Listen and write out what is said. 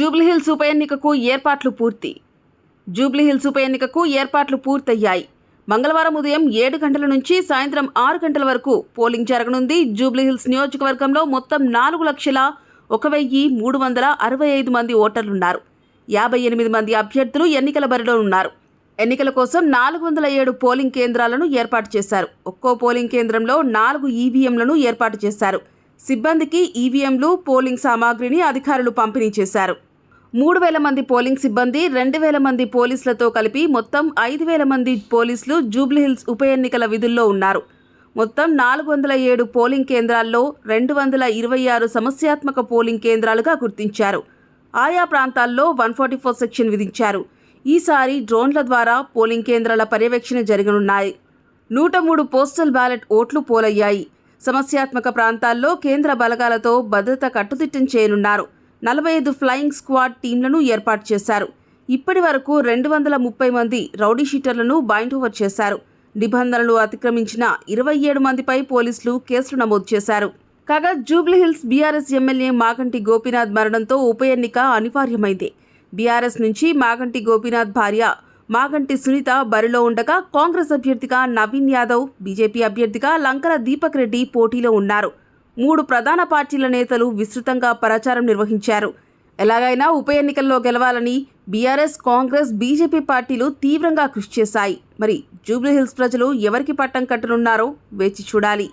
జూబ్లీహిల్స్ ఉప ఎన్నికకు ఏర్పాట్లు పూర్తి. జూబ్లీహిల్స్ ఉప ఎన్నికకు ఏర్పాట్లు పూర్తయ్యాయి. మంగళవారం ఉదయం ఏడు గంటల నుంచి సాయంత్రం ఆరు గంటల వరకు పోలింగ్ జరగనుంది. జూబ్లీహిల్స్ నియోజకవర్గంలో మొత్తం నాలుగు లక్షల ఒక వెయ్యి మూడు వందల అరవై ఐదు మంది ఓటర్లున్నారు. యాభై ఎనిమిది మంది అభ్యర్థులు ఎన్నికల బరిలో ఉన్నారు. ఎన్నికల కోసం నాలుగు వందల ఏడు పోలింగ్ కేంద్రాలను ఏర్పాటు చేశారు. ఒక్కో పోలింగ్ కేంద్రంలో నాలుగు ఈవీఎంలను ఏర్పాటు చేశారు. సిబ్బందికి ఈవీఎంలు పోలింగ్ సామాగ్రిని అధికారులు పంపిణీ చేశారు. మూడు వేల మంది పోలింగ్ సిబ్బంది రెండు వేల మంది పోలీసులతో కలిపి మొత్తం ఐదు వేల మంది పోలీసులు జూబ్లీహిల్స్ ఉప ఎన్నికల విధుల్లో ఉన్నారు. మొత్తం నాలుగు వందల ఏడు పోలింగ్ కేంద్రాల్లో రెండు వందల ఇరవై ఆరు సమస్యాత్మక పోలింగ్ కేంద్రాలుగా గుర్తించారు. ఆయా ప్రాంతాల్లో వన్ ఫార్టీ ఫోర్ సెక్షన్ విధించారు. ఈసారి డ్రోన్ల ద్వారా పోలింగ్ కేంద్రాల పర్యవేక్షణ జరగనున్నాయి. నూట మూడు పోస్టల్ బ్యాలెట్ ఓట్లు పోలయ్యాయి. సమస్యాత్మక ప్రాంతాల్లో కేంద్ర బలగాలతో భద్రత కట్టుదిట్టం చేయనున్నారు. నలభై ఐదు ఫ్లయింగ్ స్క్వాడ్ టీంలను ఏర్పాటు చేశారు. ఇప్పటి వరకు రెండు వందల ముప్పై మంది రౌడీ షీటర్లను బైండ్ ఓవర్ చేశారు. నిబంధనలు అతిక్రమించిన ఇరవై ఏడు మందిపై పోలీసులు కేసులు నమోదు చేశారు. కాగా జూబ్లీహిల్స్ బీఆర్ఎస్ ఎమ్మెల్యే మాగంటి గోపీనాథ్ మరణంతో ఉప ఎన్నిక అనివార్యమైంది. బీఆర్ఎస్ నుంచి మాగంటి గోపీనాథ్ భార్య మాగంటి సునీత బరిలో ఉండగా కాంగ్రెస్ అభ్యర్థిగా నవీన్ యాదవ్ బీజేపీ అభ్యర్థిగా లంకల దీపక్ రెడ్డి పోటీలో ఉన్నారు. మూడు ప్రధాన పార్టీల నేతలు విస్తృతంగా ప్రచారం నిర్వహించారు. ఎలాగైనా ఉప ఎన్నికల్లో గెలవాలని బీఆర్ఎస్ కాంగ్రెస్ బీజేపీ పార్టీలు తీవ్రంగా కృషి చేశాయి. మరి జూబ్లీహిల్స్ ప్రజలు ఎవరికి పట్టం కట్టనున్నారో వేచి చూడాలి.